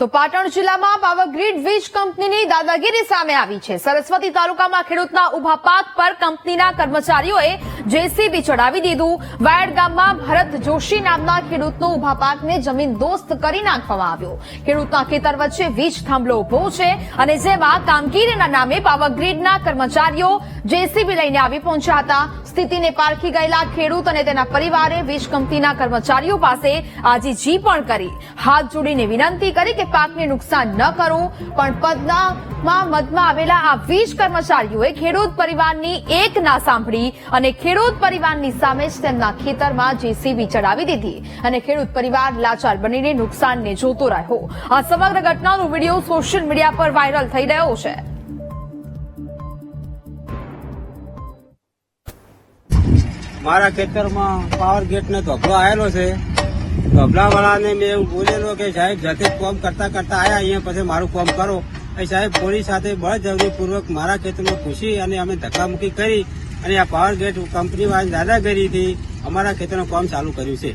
તો પાટણ જિલ્લામાં પાવરગ્રીડ વીજ કંપનીની દાદાગીરી સામે આવી છે. સરસ્વતી તાલુકામાં ખેડૂતના ઊભા પાક પર કંપનીના કર્મચારીઓએ જેસીબી ચડાવી દીધું. વાયડ ગામમાં ભરત જોશી નામના ખેડૂતનો ઊભા પાકને જમીન દોસ્ત કરી નાખવામાં આવ્યો. ખેડૂતના ખેતર વચ્ચે વીજ થાંભલો ઊભો છે અને જેમાં કામગીરીના નામે પાવરગ્રીડના કર્મચારીઓ જેસીબી લઈને આવી પહોંચ્યા હતા. સ્થિતિને પારખી ગયેલા ખેડૂત અને તેના પરિવારે વીજ કંપનીના કર્મચારીઓ પાસે આજીજી પણ કરી. હાથ જોડીને વિનંતી કરી કે પાકને નુકસાન ન કરવું પણ પદનામાં મતમાં આવેલા આ વીસ કર્મચારીઓએ ખેડૂત પરિવારની એક ના સાંભળી અને ખેડૂત પરિવારની સામે જ તેમના ખેતરમાં જેસીબી ચડાવી દીધી અને ખેડૂત પરિવાર લાચાર બનીને નુકસાનને જોતો રહ્યો. આ સમગ્ર ઘટનાનો વીડિયો સોશિયલ મીડિયા પર વાયરલ થઈ રહ્યો છે. મારા ખેતરમાં પાવર ગેટ નો ધોબલો આવેલો છે. ધોબલા વાળાને મેં એવું બોલેલો કે સાહેબ જાતે કોમ કરતા કરતા આયા, અહીંયા પછી મારું કોમ કરો. એ સાહેબ, પોલીસ સાથે બળજબરી પૂર્વક મારા ખેતરમાં ઘૂસી અને અમે ધક્કામુક્કી કરી અને આ પાવર ગ્રેડ કંપની વાળી દાદાગીરીથી અમારા ખેતરનું કામ ચાલુ કર્યું છે.